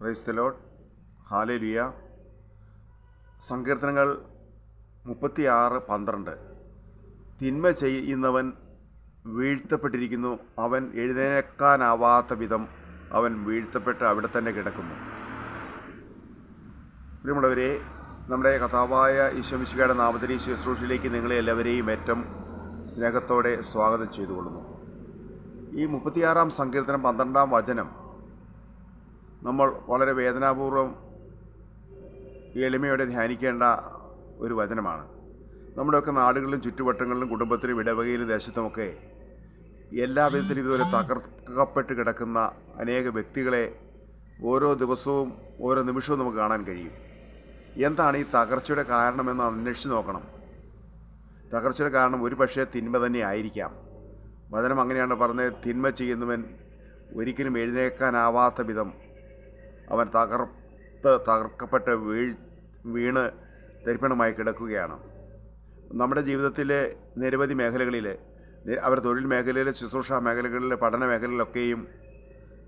ക്രൈസ്തലോട്ട് hallelujah. സങ്കീർത്തനങ്ങൾ മുപ്പത്തിയാറ് പന്ത്രണ്ട്. തിന്മ ചെയ്യുന്നവൻ വീഴ്ത്തപ്പെട്ടിരിക്കുന്നു. അവൻ എഴുന്നേക്കാനാവാത്ത വിധം അവൻ വീഴ്ത്തപ്പെട്ട് അവിടെ തന്നെ കിടക്കുന്നു. പ്രിയമുള്ളവരെ നമ്മുടെ കഥാവായ ഈശ്വമിശികയുടെ നാമത്തിന് ശുശ്രൂഷയിലേക്ക് നിങ്ങളെ എല്ലാവരെയും ഏറ്റവും സ്നേഹത്തോടെ സ്വാഗതം ചെയ്തുകൊള്ളുന്നു. ഈ മുപ്പത്തിയാറാം സങ്കീർത്തനം പന്ത്രണ്ടാം വചനം നമ്മൾ വളരെ വേദനാപൂർവം എളിമയോടെ ധ്യാനിക്കേണ്ട ഒരു വചനമാണ്. നമ്മുടെയൊക്കെ നാടുകളിലും ചുറ്റുവട്ടങ്ങളിലും കുടുംബത്തിലും ഇടവകയിലും ദേശത്തുമൊക്കെ എല്ലാ വിധത്തിലും ഇതുപോലെ തകർക്കപ്പെട്ട് കിടക്കുന്ന അനേക വ്യക്തികളെ ഓരോ ദിവസവും ഓരോ നിമിഷവും നമുക്ക് കാണാൻ കഴിയും. എന്താണ് ഈ തകർച്ചയുടെ കാരണമെന്ന് അന്വേഷിച്ച് നോക്കണം. തകർച്ചയുടെ കാരണം ഒരു പക്ഷേ തിന്മ തന്നെ ആയിരിക്കാം. വചനം അങ്ങനെയാണ് പറഞ്ഞത് തിന്മ ചെയ്യുന്നവൻ ഒരിക്കലും എഴുന്നേക്കാനാവാത്ത വിധം അവൻ തകർത്ത് തകർക്കപ്പെട്ട് വീഴ് വീണ് തരിപ്പണമായി കിടക്കുകയാണ്. നമ്മുടെ ജീവിതത്തിലെ നിരവധി മേഖലകളിൽ അവർ തൊഴിൽ മേഖലയിലെ ശുശ്രൂഷ മേഖലകളിലെ പഠന മേഖലകളിലൊക്കെയും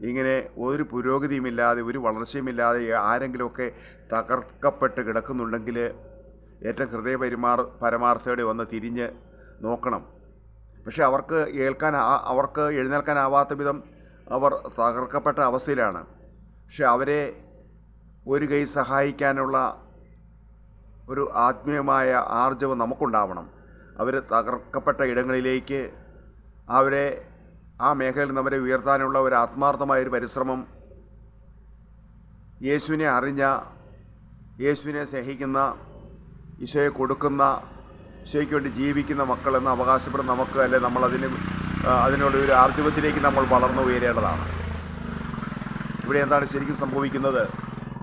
ഇങ്ങനെ ഒരു പുരോഗതിയുമില്ലാതെ ഒരു വളർച്ചയുമില്ലാതെ ആരെങ്കിലുമൊക്കെ തകർക്കപ്പെട്ട് കിടക്കുന്നുണ്ടെങ്കിൽ ഏറ്റവും ഹൃദയ പരിമാർ പരമാർത്ഥയോടെ വന്ന് തിരിഞ്ഞ് നോക്കണം. പക്ഷേ അവർക്ക് ഏൽക്കാൻ അവർക്ക് എഴുന്നേൽക്കാനാവാത്ത വിധം അവർ തകർക്കപ്പെട്ട അവസ്ഥയിലാണ്. പക്ഷെ അവരെ ഒരു കൈ സഹായിക്കാനുള്ള ഒരു ആത്മീയമായ ആർജവം നമുക്കുണ്ടാവണം. അവർ തകർക്കപ്പെട്ട ഇടങ്ങളിലേക്ക് അവരെ ആ മേഖലയിൽ നിന്ന് അവരെ ഉയർത്താനുള്ള ഒരു ആത്മാർത്ഥമായ ഒരു പരിശ്രമം യേശുവിനെ അറിഞ്ഞ യേശുവിനെ സ്നേഹിക്കുന്ന ഈശോയെ കൊടുക്കുന്ന ഈശോയ്ക്ക് വേണ്ടി ജീവിക്കുന്ന മക്കളെന്ന് അവകാശപ്പെടുന്ന നമുക്ക് അല്ലെ നമ്മളതിന് അതിനുള്ള ഒരു ആർജവത്തിലേക്ക് നമ്മൾ വളർന്നു ഉയരേണ്ടതാണ്. ഇവിടെ എന്താണ് ശരിക്കും സംഭവിക്കുന്നത്?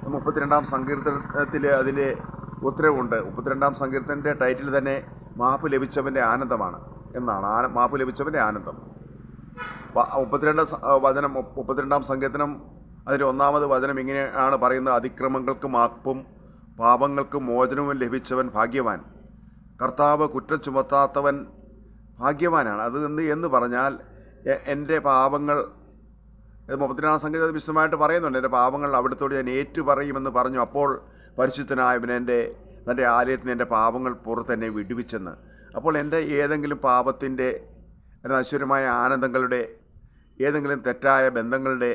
മുപ്പത്തിരണ്ടാം സങ്കീർത്തനത്തിൽ അതിന്റെ ഉത്തരവുണ്ട്. മുപ്പത്തിരണ്ടാം സങ്കീർത്തനന്റെ ടൈറ്റിൽ തന്നെ മാപ്പ് ലഭിച്ചവന്റെ ആനന്ദമാണ് എന്നാണ്. ആന മാപ്പ് ലഭിച്ചവന്റെ ആനന്ദം. മുപ്പത്തിരണ്ട് വചനം മുപ്പ- മുപ്പത്തിരണ്ടാം സങ്കീർത്തനം അതിന്റെ ഒന്നാമത് വചനം ഇങ്ങനെയാണ് പറയുന്നത്. അതിക്രമങ്ങൾക്ക് മാപ്പും പാപങ്ങൾക്ക് മോചനവും ലഭിച്ചവൻ ഭാഗ്യവാൻ. കർത്താവ് കുറ്റം ചുമത്താത്തവൻ ഭാഗ്യവാനാണ്. അത് എന്ന് എന്ന് പറഞ്ഞാൽ എന്റെ പാപങ്ങൾ ഇത് മുപ്പത്തിരണ്ടാം സംഗീത വിശദമായിട്ട് പറയുന്നുണ്ട്. എന്റെ പാപങ്ങൾ അവിടുത്തോട് ഞാൻ ഏറ്റു പറയുമെന്ന് പറഞ്ഞു. അപ്പോൾ പരിശുദ്ധനായവൻ എന്റെ തന്റെ ആലയത്തിന് എന്റെ പാപങ്ങൾ പുറത്ത് എന്നെ വിടുവിച്ചെന്ന്. അപ്പോൾ എന്റെ ഏതെങ്കിലും പാപത്തിന്റെ നശ്വരമായ ആനന്ദങ്ങളുടെ ഏതെങ്കിലും തെറ്റായ ബന്ധങ്ങളുടെ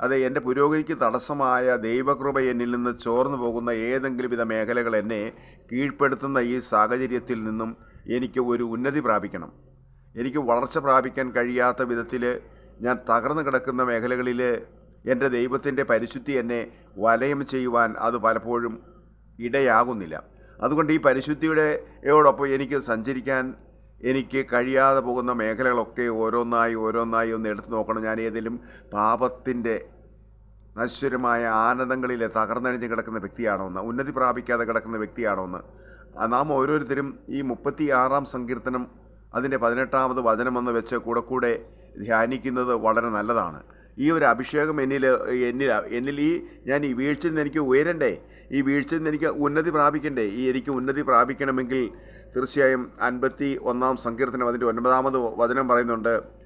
അത് എന്റെ പുരോഗതിക്ക് തടസ്സമായ ദൈവകൃപ എന്നിൽ നിന്ന് ചോർന്നു പോകുന്ന ഏതെങ്കിലും വിധ മേഖലകൾ എന്നെ കീഴ്പ്പെടുത്തുന്ന ഈ സാഹചര്യത്തിൽ നിന്നും എനിക്ക് ഒരു ഉന്നതി പ്രാപിക്കണം. എനിക്ക് വളർച്ച പ്രാപിക്കാൻ കഴിയാത്ത വിധത്തിൽ ഞാൻ തകർന്നു കിടക്കുന്ന മേഖലകളിൽ എന്റെ ദൈവത്തിന്റെ പരിശുദ്ധി എന്നെ വലയം ചെയ്യുവാൻ അത് പലപ്പോഴും ഇടയാകുന്നില്ല. അതുകൊണ്ട് ഈ പരിശുദ്ധിയുടെ യോടൊപ്പം എനിക്ക് സഞ്ചരിക്കാൻ എനിക്ക് കഴിയാതെ പോകുന്ന മേഖലകളൊക്കെ ഓരോന്നായി ഓരോന്നായി ഒന്ന് എടുത്തു നോക്കണം. ഞാൻ ഏതെങ്കിലും പാപത്തിന്റെ നശ്വരമായ ആനന്ദങ്ങളിലെ തകർന്നഴിഞ്ഞ് കിടക്കുന്ന വ്യക്തിയാണോ എന്ന് ഉന്നതി പ്രാപിക്കാതെ കിടക്കുന്ന വ്യക്തിയാണോ എന്ന്. നാം ഓരോരുത്തരും ഈ മുപ്പത്തി ആറാം സങ്കീർത്തനം അതിന്റെ പതിനെട്ടാമത് വചനമെന്ന് വെച്ച് കൂടെ കൂടെ ധ്യാനിക്കുന്നത് വളരെ നല്ലതാണ്. ഈ ഒരു അഭിഷേകം എന്നിൽ എന്നിൽ എന്നിൽ ഈ ഞാൻ ഈ വീഴ്ചയിൽ നിന്ന് എനിക്ക് ഉയരണ്ടേ? ഈ വീഴ്ചയിൽ നിന്ന് എനിക്ക് ഉന്നതി പ്രാപിക്കണ്ടേ? ഈ എനിക്ക് ഉന്നതി പ്രാപിക്കണമെങ്കിൽ തീർച്ചയായും അൻപത്തി ഒന്നാം സങ്കീർത്തനം അതിന്റെ ഒൻപതാമത് വചനം പറയുന്നുണ്ട്.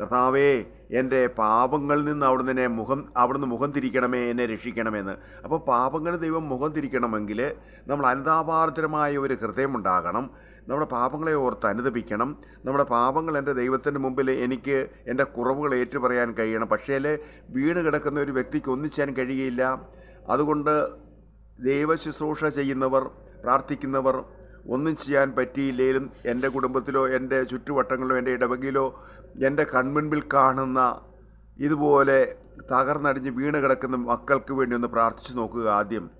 കർത്താവേ എന്റെ പാപങ്ങളിൽ നിന്ന് അവിടുന്ന് എന്നെ മുഖം അവിടുന്ന് മുഖം തിരിക്കണമേ എന്നെ രക്ഷിക്കണമെന്ന്. അപ്പോൾ പാപങ്ങളിൽ ദൈവം മുഖം തിരിക്കണമെങ്കിൽ നമ്മൾ അനുതാപാർദ്രമായ ഒരു ഹൃദയമുണ്ടാകണം. നമ്മുടെ പാപങ്ങളെ ഓർത്ത് അനുദപിക്കണം. നമ്മുടെ പാപങ്ങൾ എന്റെ ദൈവത്തിന്റെ മുമ്പിൽ എനിക്ക് എന്റെ കുറവുകൾ ഏറ്റുപറയാൻ കഴിയണം. പക്ഷേ വീണ് കിടക്കുന്ന ഒരു വ്യക്തിക്ക് ഒന്നിച്ചാൻ കഴിയുകയില്ല അതുകൊണ്ട് ദൈവ ശുശ്രൂഷ ചെയ്യുന്നവർ പ്രാർത്ഥിക്കുന്നവർ ഒന്നും ചെയ്യാൻ പറ്റിയില്ലെങ്കിലും എന്റെ കുടുംബത്തിലോ എന്റെ ചുറ്റുവട്ടങ്ങളിലോ എന്റെ ഇടവകയിലോ എന്റെ കൺമുൻപിൽ കാണുന്ന ഇതുപോലെ തകർന്നടിഞ്ഞ് വീണ് കിടക്കുന്ന മക്കൾക്ക് വേണ്ടി ഒന്ന് പ്രാർത്ഥിച്ചു നോക്കുക ആദ്യം.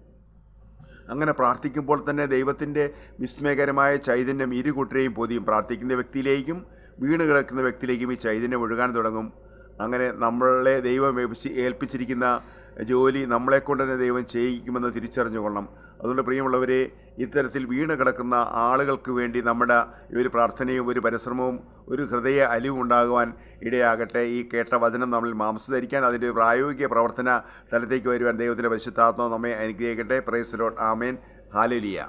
അങ്ങനെ പ്രാർത്ഥിക്കുമ്പോൾ തന്നെ ദൈവത്തിന്റെ വിസ്മയകരമായ ചൈതന്യം ഇരു കൂട്ടരെയും പൊതിയും. പ്രാർത്ഥിക്കുന്ന വ്യക്തിയിലേക്കും വീണ് കിടക്കുന്ന വ്യക്തിയിലേക്കും ഈ ചൈതന്യം ഒഴുകാൻ തുടങ്ങും. അങ്ങനെ നമ്മളെ ദൈവം ഏൽപ്പിച്ച് ഏൽപ്പിച്ചിരിക്കുന്ന ജോലി നമ്മളെക്കൊണ്ട് തന്നെ ദൈവം ചെയ്യിക്കുമെന്ന് തിരിച്ചറിഞ്ഞു കൊള്ളണം അതുകൊണ്ട് പ്രിയമുള്ളവരെ ഇത്തരത്തിൽ വീണ് കിടക്കുന്ന ആളുകൾക്ക് വേണ്ടി നമ്മുടെ ഒരു പ്രാർത്ഥനയും ഒരു പരിശ്രമവും ഒരു ഹൃദയ അലിവും ഉണ്ടാകുവാൻ ഇടയാകട്ടെ. ഈ കേട്ട വചനം നമ്മൾ മാംസധരിക്കാൻ അതിന്റെ പ്രായോഗിക പ്രവർത്തന തലത്തേക്ക് വരുവാൻ ദൈവത്തിന്റെ പരിശുദ്ധാത്മാവ് നമ്മെ അനുഗ്രഹിക്കട്ടെ. പ്രൈസ് ലോട്ട് ആമേൻ ഹാലലിയ